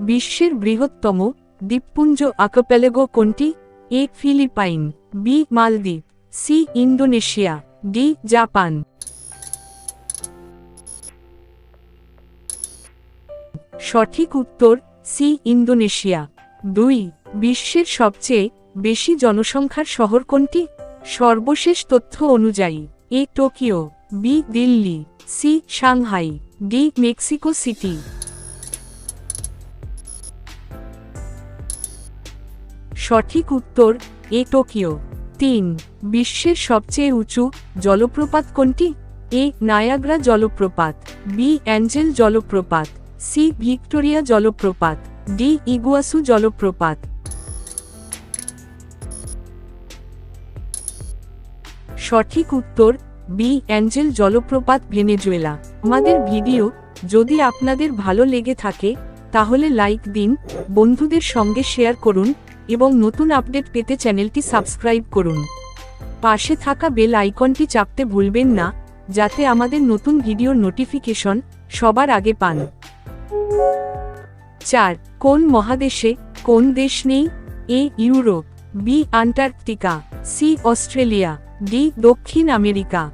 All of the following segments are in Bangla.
বিশ্বের বৃহত্তম দ্বীপপুঞ্জ আকাপেলেগো কোনটি? এ. Philippines, B. মালদ্বীপ, সি. Indonesia, D. জাপান। সঠিক উত্তর, সি. ইন্দোনেশিয়া। দুই, বিশ্বের সবচেয়ে বেশি জনসংখ্যার শহর কোনটি? সর্বশেষ তথ্য অনুযায়ী, A. Tokyo, B. Delhi, C. Shanghai, D. Mexico City. সঠিক উত্তর, এ টোকিও। তিন, বিশ্বের সবচেয়ে উঁচু জলপ্রপাত কোনটি? এ, নায়াগ্রা জলপ্রপাত, বি, অ্যাঞ্জেল জলপ্রপাত, সি, ভিক্টোরিয়া জলপ্রপাত, ডি, ইগুয়াসু জলপ্রপাত। সঠিক উত্তর, বি, অ্যাঞ্জেল জলপ্রপাত, ভেনেজুয়েলা। আমাদের ভিডিও যদি আপনাদের ভালো লেগে থাকে, তাহলে লাইক দিন, বন্ধুদের সঙ্গে শেয়ার করুন এবং নতুন আপডেট পেতে চ্যানেলটি সাবস্ক্রাইব করুন। পাশে থাকা বেল আইকনটি চাপতে ভুলবেন না, যাতে আমাদের নতুন ভিডিওর নোটিফিকেশন সবার আগে পান। চার, কোন মহাদেশে, কোন দেশ নেই? A, Europe. B, Antarctica. C, Australia. D, দক্ষিণ আমেরিকা।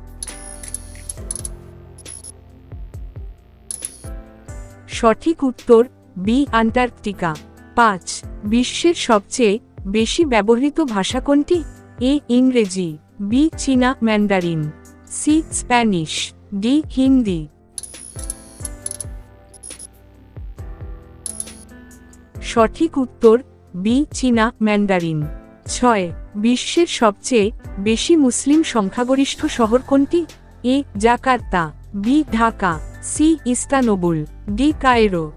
সঠিক উত্তর, বি, আন্টার্কটিকা। পাঁচ, বিশ্বের সবচেয়ে বেশি ব্যবহৃত ভাষা কোনটি? এ, ইংরেজি, বি, চীনা Mandarin, C, Spanish, D, Hindi. সঠিক উত্তর, বি, চীনা ম্যান্ডারিন। ছয়, বিশ্বের সবচেয়ে বেশি মুসলিম সংখ্যাগরিষ্ঠ শহর কোনটি? A, Jakarta, B, Dhaka, C, Istanbul, D, Cairo.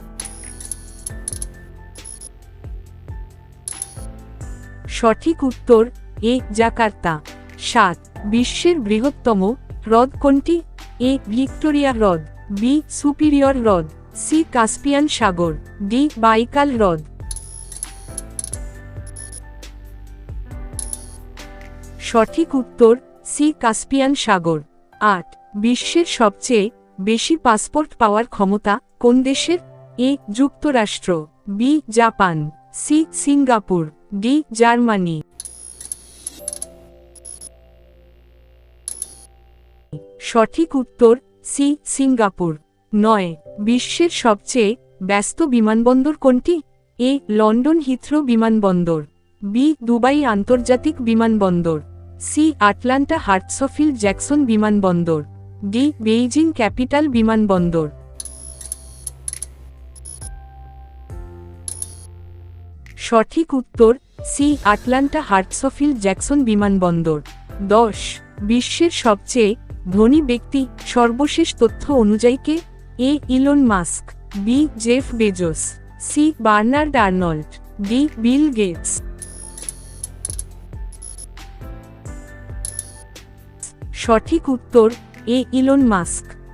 সঠিক উত্তর, এ, জাকার্তা। সাত, বিশ্বের বৃহত্তম হ্রদ কোনটি? এ, ভিক্টোরিয়া হ্রদ, বি, সুপিরিয়র হ্রদ, সি, কাস্পিয়ান সাগর, ডি, বাইকাল হ্রদ। সঠিক উত্তর, সি, কাস্পিয়ান সাগর। আট, বিশ্বের সবচেয়ে বেশি পাসপোর্ট পাওয়ার ক্ষমতা কোন দেশের? এ, যুক্তরাষ্ট্র, B, Japan, C, Singapore. D Germany. সঠিক উত্তর, সি, সিঙ্গাপুর। নয়, বিশ্বের সবচেয়ে ব্যস্ত বিমানবন্দর কোনটি? এ, লন্ডন হিথ্রো বিমানবন্দর। বি, দুবাই আন্তর্জাতিক বিমানবন্দর। সি, আটলান্টা হার্টসফিল জ্যাকসন বিমানবন্দর। ডি, বেইজিং ক্যাপিটাল বিমানবন্দর। সঠিক উত্তর সি, আটলান্টা হার্টসফিল জ্যাকসন বিমানবন্দর। দশ, বিশ্বের সবচেয়ে ধনী ব্যক্তি, সর্বশেষ তথ্য অনুযায়ী কে? A, Elon Musk, B, Jeff Bezos, C, Bernard Arnault, D, Bill Gates. সঠিক উত্তর, এ, ইলন মাস্ক।